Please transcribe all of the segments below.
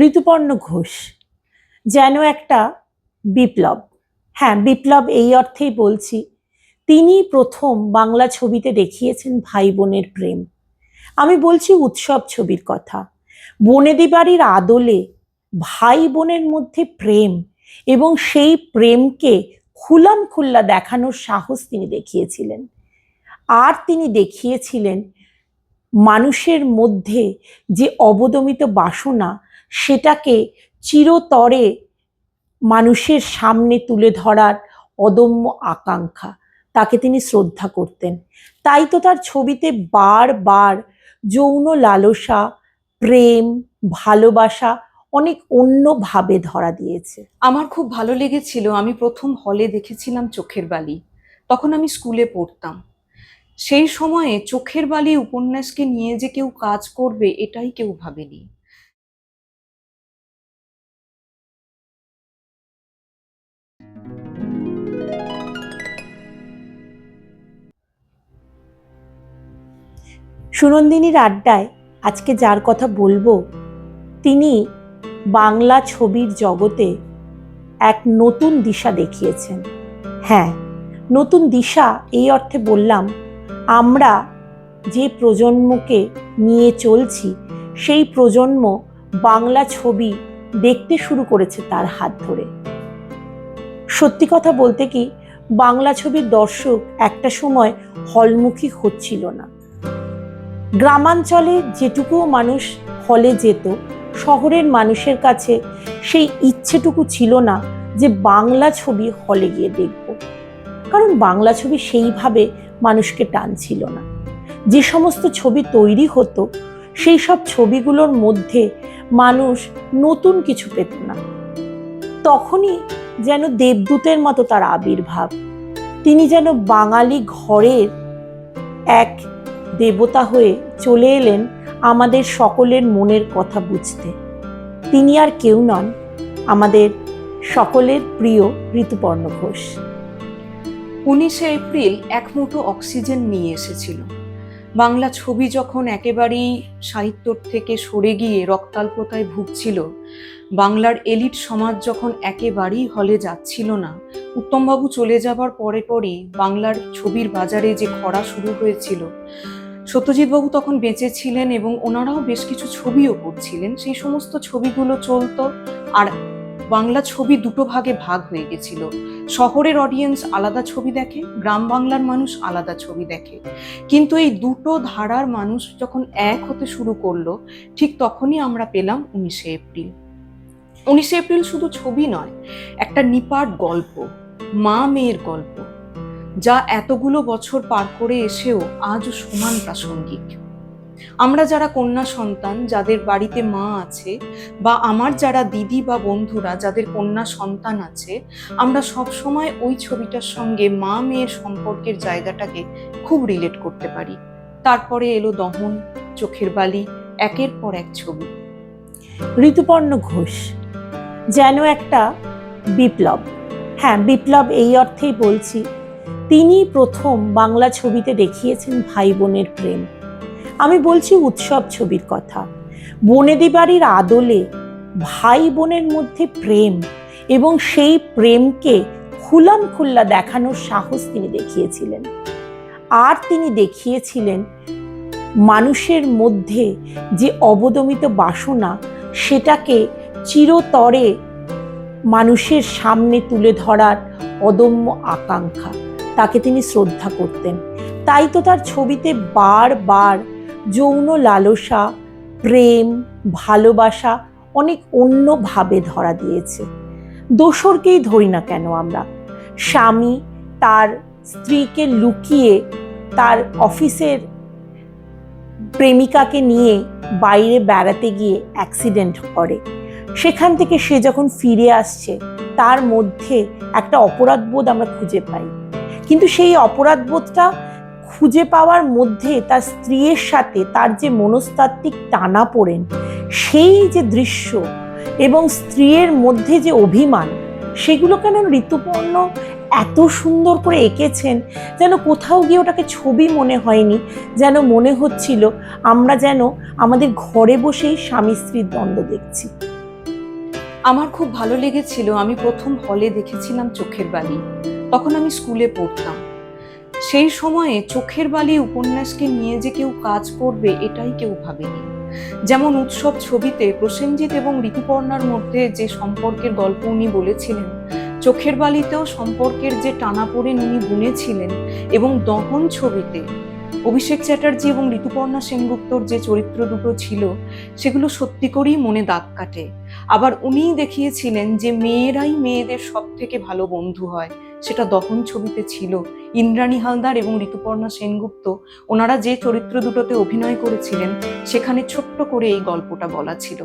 ঋতুপর্ণ ঘোষ, যেন একটা বিপ্লব। হ্যাঁ বিপ্লব এই অর্থেই বলছি, তিনি প্রথম বাংলা ছবিতে দেখিয়েছেন ভাই বোনের প্রেম। আমি বলছি উৎসব ছবির কথা। বনেদি বাড়ির আদলে ভাই বোনের মধ্যে প্রেম এবং সেই প্রেমকে খুলাম খুল্লা দেখানোর সাহস তিনি দেখিয়েছিলেন। আর তিনি দেখিয়েছিলেন মানুষের মধ্যে যে অবদমিত বাসনা সেটাকে চিরতরে মানুষের সামনে তুলে ধরার অদম্য আকাঙ্ক্ষা। তাকে তিনি শ্রদ্ধা করতেন। তাই তো তার ছবিতে বারবার যৌন লালসা, প্রেম, ভালোবাসা অনেক অন্যভাবে ধরা দিয়েছে। আমার খুব ভালো লেগেছিল। আমি প্রথম হলে দেখেছিলাম চোখের বালি। তখন আমি স্কুলে পড়তাম। সেই সময়ে চোখের বালি উপন্যাসকে নিয়ে যে কেউ কাজ করবে, এটাই কেউ ভাবেনি। সুনন্দিনীর আড্ডায় আজকে যার কথা বলব, তিনি বাংলা ছবির জগতে এক নতুন দিশা দেখিয়েছেন। হ্যাঁ নতুন দিশা এই অর্থে বললাম, আমরা যে প্রজন্মকে নিয়ে চলছি, সেই প্রজন্ম বাংলা ছবি দেখতে শুরু করেছে তার হাত ধরে। সত্যি কথা বলতে কি, বাংলা ছবির দর্শক একটা সময় হলমুখী হচ্ছিল না। গ্রামাঞ্চলে যেটুকুও মানুষ হলে যেত, শহরের মানুষের কাছে সেই ইচ্ছেটুকু ছিল না যে বাংলা ছবি হলে গিয়ে দেখব। কারণ বাংলা ছবি সেইভাবে মানুষকে টানছিল না। যে সমস্ত ছবি তৈরি হতো, সেই সব ছবিগুলোর মধ্যে মানুষ নতুন কিছু পেত না। তখনই যেন দেবদূতের মতো তার আবির্ভাব। তিনি যেন বাঙালি ঘরের এক দেবতা হয়ে চলে এলেন আমাদের সকলের মনের কথা বুঝতে। তিনি আর কেউ নন, আমাদের সকলের প্রিয় ঋতুপর্ণ ঘোষ। উনিশে এপ্রিল এক মুঠো অক্সিজেন নিয়ে এসেছিল। বাংলা ছবি যখন একেবারেই সাহিত্যর থেকে সরে গিয়ে রক্তাল্পতায় ভুগছিল, বাংলার এলিট সমাজ যখন একেবারেই হলে যাচ্ছিল না, উত্তমবাবু চলে যাবার পরে পরেই বাংলার ছবির বাজারে যে খরা শুরু হয়েছিল সত্যজিৎবাবু তখন বেঁচে ছিলেন এবং ওনারাও বেশ কিছু ছবিও করছিলেন। সেই সমস্ত ছবিগুলো চলতো আর বাংলা ছবি দুটো ভাগে ভাগ হয়ে গেছিল। শহরের অডিয়েন্স আলাদা ছবি দেখে, গ্রাম বাংলার মানুষ আলাদা ছবি দেখে। কিন্তু এই দুটো ধারার মানুষ যখন এক হতে শুরু করল, ঠিক তখনই আমরা পেলাম উনিশে এপ্রিল। উনিশে এপ্রিল শুধু ছবি নয়, একটা নিপাট গল্প মা মেয়ের গল্প। যা এতগুলো বছর পার করে এসেও আজও সমান প্রাসঙ্গিক। আমরা যারা কন্যা সন্তান, যাদের বাড়িতে মা আছে, বা আমার যারা দিদি বা বন্ধুরা যাদের কন্যা সন্তান আছে, আমরা সব সময় ওই ছবিটার সঙ্গে মা মেয়ের সম্পর্কের জায়গাটাকে খুব রিলেট করতে পারি। তারপরে এলো দহন, চোখের বালি, একের পর এক ছবি। ঋতুপর্ণ ঘোষ, যেন একটা বিপ্লব। হ্যাঁ বিপ্লব এই অর্থেই বলছি। তিনি প্রথম বাংলা ছবিতে দেখিয়েছেন ভাই বোনের প্রেম। আমি বলছি উৎসব ছবির কথা। বনেদি বাড়ির আদলে ভাই বোনের মধ্যে প্রেম এবং সেই প্রেমকে খুলাম খুল্লা দেখানোর সাহস তিনি দেখিয়েছিলেন। আর তিনি দেখিয়েছিলেন মানুষের মধ্যে যে অবদমিত বাসনা, সেটাকে চিরতরে মানুষের সামনে তুলে ধরার অদম্য আকাঙ্ক্ষা। তাকে তিনি শ্রদ্ধা করতেন। তাই তো তার ছবিতে বারবার যৌন লালসা, প্রেম, ভালোবাসা অনেক অন্যভাবে ধরা দিয়েছে। দোসরকেই ধরি না কেন আমরা? স্বামী তার স্ত্রীকে লুকিয়ে তার অফিসের প্রেমিকাকে নিয়ে বাইরে বেড়াতে গিয়ে অ্যাক্সিডেন্ট করে। সেখান থেকে সে যখন ফিরে আসছে, তার মধ্যে একটা অপরাধবোধ আমরা খুঁজে পাই। কিন্তু সেই অপরাধবোধটা খুঁজে পাওয়ার মধ্যে তার স্ত্রীর সাথে তার যে মনস্তাত্ত্বিক টানা পড়েন সেই যে দৃশ্য এবং স্ত্রীর মধ্যে যে অভিমান, সেগুলো কেন ঋতুপর্ণ এত সুন্দর করে এঁকেছেন যেন কোথাও গিয়ে ওটাকে ছবি মনে হয়নি, যেন মনে হচ্ছিল আমরা যেন আমাদের ঘরে বসেই স্বামী স্ত্রীর দ্বন্দ্ব দেখছি। আমার খুব ভালো লেগেছিল। আমি প্রথম হলে দেখেছিলাম চোখের বালি। তখন আমি স্কুলে পড়তাম। সেই সময়ে চোখের বালি উপন্যাসকে নিয়ে যে কেউ কাজ করবে, এটাই কেউ ভাবেনি। যেমন উৎসব ছবিতে প্রসেনজিৎ এবং ঋতুপর্ণার মধ্যে যে সম্পর্কের গল্প উনি বলেছিলেন, চোখের বালিতেও সম্পর্কের যে টানাপোড়েন উনি বুনেছিলেন এবং দহন ছবিতে অভিষেক চ্যাটার্জি এবং ঋতুপর্ণা সেনগুপ্তর যে চরিত্র দুটো ছিল, সেগুলো সত্যি করেই মনে দাগ কাটে। আবার উনিই দেখিয়েছিলেন যে মেয়েরাই মেয়েদের সব থেকে ভালো বন্ধু হয় সেটা দহন ছবিতে ছিল। ইন্দ্রাণী হালদার এবং ঋতুপর্ণা সেনগুপ্ত, ওনারা যে চরিত্র দুটোতে অভিনয় করেছিলেন, সেখানে ছোট্ট করে এই গল্পটা বলা ছিল।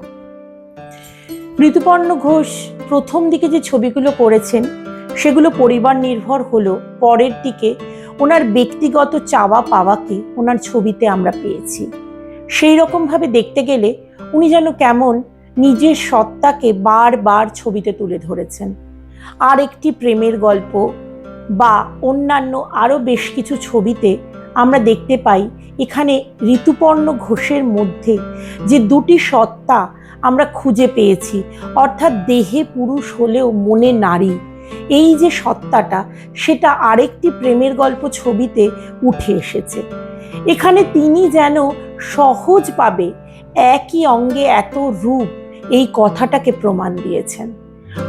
ঋতুপর্ণ ঘোষ প্রথম দিকে যে ছবিগুলো করেছেন, সেগুলো পরিবার নির্ভর হলো, পরের দিকে ওনার ব্যক্তিগত চাওয়া পাওয়াকে ওনার ছবিতে আমরা পেয়েছি। সেই রকমভাবে দেখতে গেলে উনি যেন কেমন নিজের সত্তাকে বারবার ছবিতে তুলে ধরেছেন। আর একটি প্রেমের গল্প বা অন্যান্য আরও বেশ কিছু ছবিতে আমরা দেখতে পাই এখানে ঋতুপর্ণ ঘোষের মধ্যে যে দুটি সত্তা আমরা খুঁজে পেয়েছি, অর্থাৎ দেহে পুরুষ হলেও মনে নারী। এই যে সত্তাটা, সেটা আরেকটি প্রেমের গল্প ছবিতে উঠে এসেছে। এখানে তিনি যেন সহজভাবে একই অঙ্গে এত রূপ এই কথাটাকে প্রমাণ দিয়েছেন।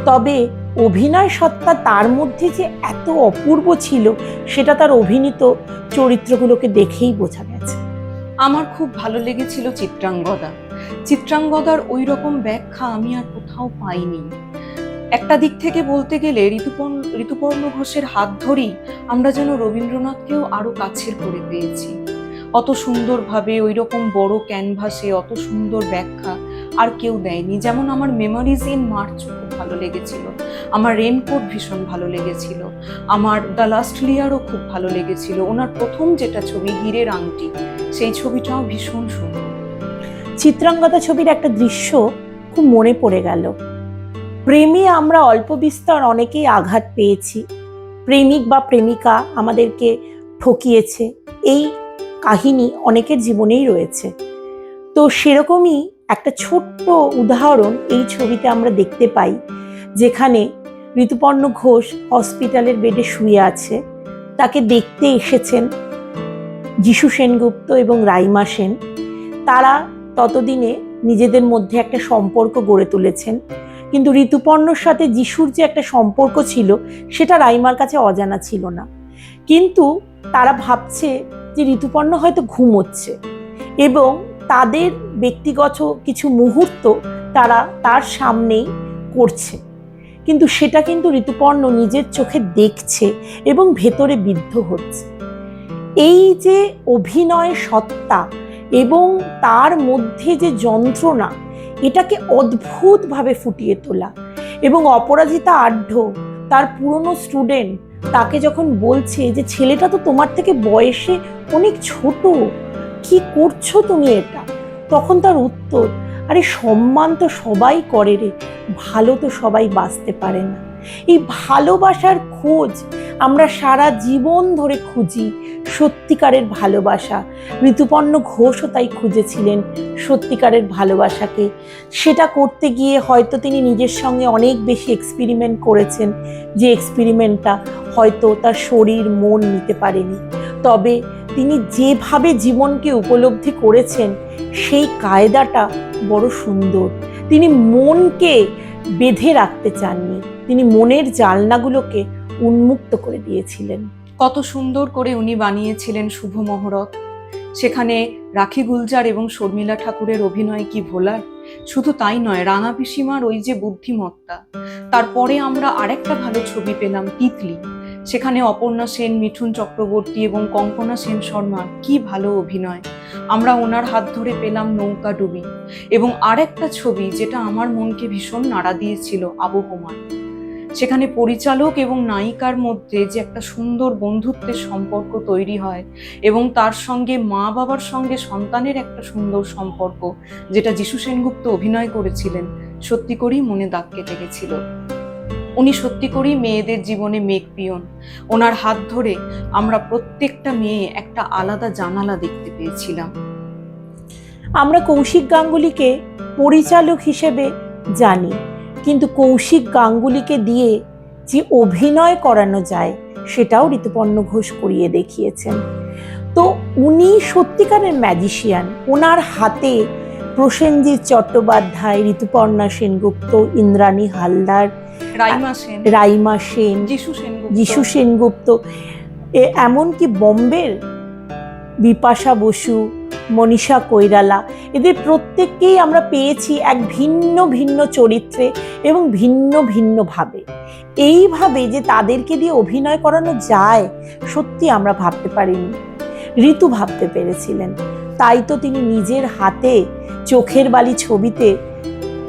তবে অভিনয় সত্তা তার মধ্যে যে এত অপূর্ব ছিল, সেটা তার অভিনীত চরিত্রগুলোকে দেখেই বোঝা গেছে। আমার খুব ভালো লেগেছিল চিত্রাঙ্গদা। চিত্রাঙ্গদার ওই রকম ব্যাখ্যা আমি আর কোথাও পাইনি। একটা দিক থেকে বলতে গেলে ঋতুপর্ণ ঋতুপর্ণ ঘোষের হাত ধরেই আমরা যেন রবীন্দ্রনাথকেও আরও কাছের করে পেয়েছি। অত সুন্দরভাবে ওই রকম বড় ক্যানভাসে, অত সুন্দর ব্যাখ্যা আর কেউ দেয়নি। যেমন আমার মেমোরিজ ইন মার্চ ভালো লেগেছিল। আমার রেনকোট ভীষণ ভালো লেগেছিল। আমার দ্য লাস্ট লিয়ারও খুব ভালো লেগেছিল। ওনার প্রথম যেটা ছবি, হীরের আংটি, সেই ছবিটাও ভীষণ সুন্দর। চিত্রাঙ্গদা ছবির একটা দৃশ্য খুব মনে পড়ে গেল। প্রেমে আমরা অল্প বিস্তর অনেকেই আঘাত পেয়েছি। প্রেমিক বা প্রেমিকা আমাদেরকে ঠকিয়েছে। এই কাহিনী অনেকের জীবনেই রয়েছে। তো সেরকমই একটা ছোট্ট উদাহরণ এই ছবিতে আমরা দেখতে পাই, যেখানে ঋতুপর্ণ ঘোষ হসপিটালের বেডে শুয়ে আছে। তাকে দেখতে এসেছেন যিশু সেনগুপ্ত এবং রাইমা সেন। তারা ততদিনে নিজেদের মধ্যে একটা সম্পর্ক গড়ে তুলেছেন। কিন্তু ঋতুপর্ণর সাথে যিশুর যে একটা সম্পর্ক ছিল, সেটা রাইমার কাছে অজানা ছিল না। কিন্তু তারা ভাবছে যে ঋতুপর্ণ হয়তো ঘুমোচ্ছে এবং তাদের ব্যক্তিগত কিছু মুহূর্ত তারা তার সামনেই করছে। কিন্তু সেটা কিন্তু ঋতুপর্ণ নিজের চোখে দেখছে এবং ভেতরে বিদ্ধ হচ্ছে। এই যে অভিনয় সত্তা এবং তার মধ্যে যে যন্ত্রণা, এটাকে অদ্ভুতভাবে ফুটিয়ে তোলা এবং অপরাজিতা আঢ্য তার পুরনো স্টুডেন্ট তাকে যখন বলছে যে, ছেলেটা তো তোমার থেকে বয়সে অনেক ছোট কি করছ তুমি এটা? তখন তার উত্তর, আরে সম্মান তো সবাই করে রে, ভালো তো সবাই বাঁচতে পারে না। এই ভালোবাসার খোঁজ আমরা সারা জীবন ধরে খুঁজি, সত্যিকারের ভালোবাসা। ঋতুপর্ণ ঘোষও তাই খুঁজেছিলেন সত্যিকারের ভালোবাসাকে। সেটা করতে গিয়ে হয়তো তিনি নিজের সঙ্গে অনেক বেশি এক্সপেরিমেন্ট করেছেন, যে এক্সপেরিমেন্টটা হয়তো তার শরীর, মন নিতে পারেনি। তবে তিনি যেভাবে জীবনকে উপলব্ধি করেছেন, সেই কায়দাটা বড় সুন্দর। তিনি মনকে বেঁধে রাখতে চাননি। তিনি মনের জালনাগুলোকে উন্মুক্ত করে দিয়েছিলেন। কত সুন্দর করে উনি বানিয়েছিলেন শুভ মহরত। সেখানে রাখি গুলজার এবং শর্মিলা ঠাকুরের অভিনয় কি ভোলার? শুধু তাই নয়, রাঙা পিসিমার ওই যে বুদ্ধিমত্তা। তারপরে আমরা আরেকটা ভালো ছবি পেলাম তিতলি। সেখানে অপর্ণা সেন, মিঠুন চক্রবর্তী এবং কঙ্কনা সেন শর্মা, কি ভালো অভিনয়। আমরা ওনার হাত ধরে পেলাম নৌকা ডুবি এবং আরেকটা ছবি যেটা আমার মনকে ভীষণ নাড়া দিয়েছিল আবহমান সেখানে পরিচালক এবং নায়িকার মধ্যে যে একটা সুন্দর বন্ধুত্বের সম্পর্ক তৈরি হয় এবং তার সঙ্গে মা বাবার সঙ্গে সন্তানের একটা সুন্দর সম্পর্ক, যেটা যিশু সেনগুপ্ত অভিনয় করেছিলেন, সত্যি করেই মনে দাগ কেটে গেছিল। উনি সত্যি করেই মেয়েদের জীবনে মেঘ পিয়ন। ওনার হাত ধরে আমরা প্রত্যেকটা মেয়ে একটা আলাদা জানালা দেখতে পেয়েছিলাম। আমরা কৌশিক গাঙ্গুলিকে পরিচালক হিসেবে জানি, কিন্তু কৌশিক গাঙ্গুলিকে দিয়ে যে অভিনয় করানো যায়, সেটাও ঋতুপর্ণ ঘোষ করিয়ে দেখিয়েছেন। তো উনি সত্যিকারের ম্যাজিশিয়ান ওনার হাতে প্রসেনজিৎ চট্টোপাধ্যায়, ঋতুপর্ণা সেনগুপ্ত, ইন্দ্রাণী হালদার রাইমা সেন। যিশু সেনগুপ্ত। এমনকি বম্বের বিপাশা বসু মনীষা কৈরালা এদের প্রত্যেককেই আমরা পেয়েছি এক ভিন্ন ভিন্ন চরিত্রে এবং ভিন্ন ভিন্নভাবে এইভাবে যে তাদেরকে দিয়ে অভিনয় করানো যায় সত্যি আমরা ভাবতে পারিনি। ঋতু ভাবতে পেরেছিলেন। তাই তো তিনি নিজের হাতে চোখের বালি ছবিতে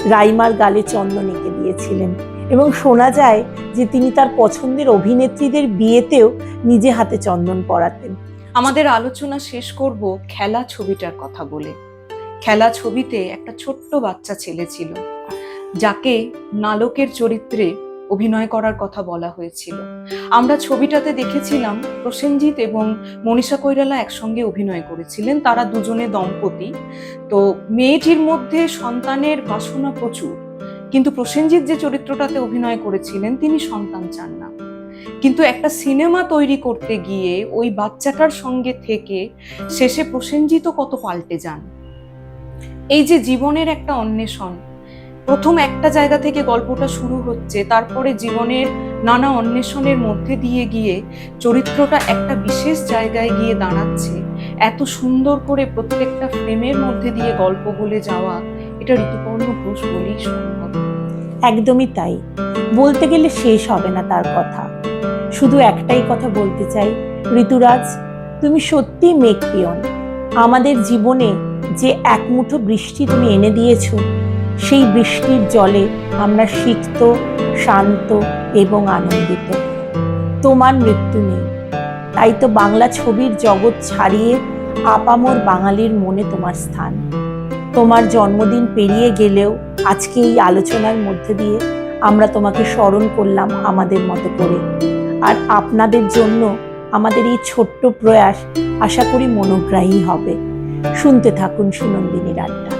রাইমার গালে চন্দন এঁকে দিয়েছিলেন। এবং শোনা যায় যে তিনি তার পছন্দের অভিনেত্রীদের বিয়েতেও নিজে হাতে চন্দন পরাতেন। আমাদের আলোচনা শেষ করব খেলা ছবিটার কথা বলে। খেলা ছবিতে একটা ছোট্ট বাচ্চা ছেলে ছিল, যাকে নালকের চরিত্রে অভিনয় করার কথা বলা হয়েছিল। আমরা ছবিটাতে দেখেছিলাম প্রসেনজিৎ এবং মনীষা কৈরালা একসঙ্গে অভিনয় করেছিলেন, তারা দুজনে দম্পতি। তো মেয়েটির মধ্যে সন্তানের বাসনা প্রচুর। কিন্তু প্রসেনজিৎ যে চরিত্রটাতে অভিনয় করেছিলেন, তিনি সন্তান চান না। কিন্তু একটা সিনেমা তৈরি করতে গিয়ে ওই বাচ্চাটার সঙ্গে থেকে শেষে প্রসেনজিৎ কত পাল্টে যান। এই যে জীবনের একটা অন্বেষণ, প্রথম একটা জায়গা থেকে গল্পটা শুরু হচ্ছে, তারপরে জীবনের নানা অন্বেষণের মধ্যে দিয়ে গিয়ে চরিত্রটা একটা বিশেষ জায়গায় গিয়ে দাঁড়াচ্ছে, এত সুন্দর করে প্রত্যেকটা ফ্রেমের মধ্যে দিয়ে গল্প বলে যাওয়া, এটা ঋতুপর্ণ ঘোষ বলেই সম্ভব একদমই তাই। বলতে গেলে শেষ হবে না তার কথা। শুধু একটাই কথা বলতে চাই, ঋতুরাজ, তুমি সত্যি মেঘ পিয়ন আমাদের জীবনে যে এক মুঠো বৃষ্টি তুমি এনে দিয়েছ, সেই বৃষ্টির জলে আমরা সিক্ত, শান্ত এবং আনন্দিত। তোমার মৃত্যু নেই। তাই তো বাংলা ছবির জগৎ ছাড়িয়ে আপামর বাঙালির মনে তোমার স্থান। তোমার জন্মদিন পেরিয়ে গেলেও আজকে এই আলোচনার মধ্যে দিয়ে আমরা তোমাকে স্মরণ করলাম আমাদের মতো করে। আর আপনাদের জন্য আমাদের এই ছোট্ট প্রয়াস আশা করি মনোগ্রাহী হবে। শুনতে থাকুন সুনন্দিনীর আড্ডা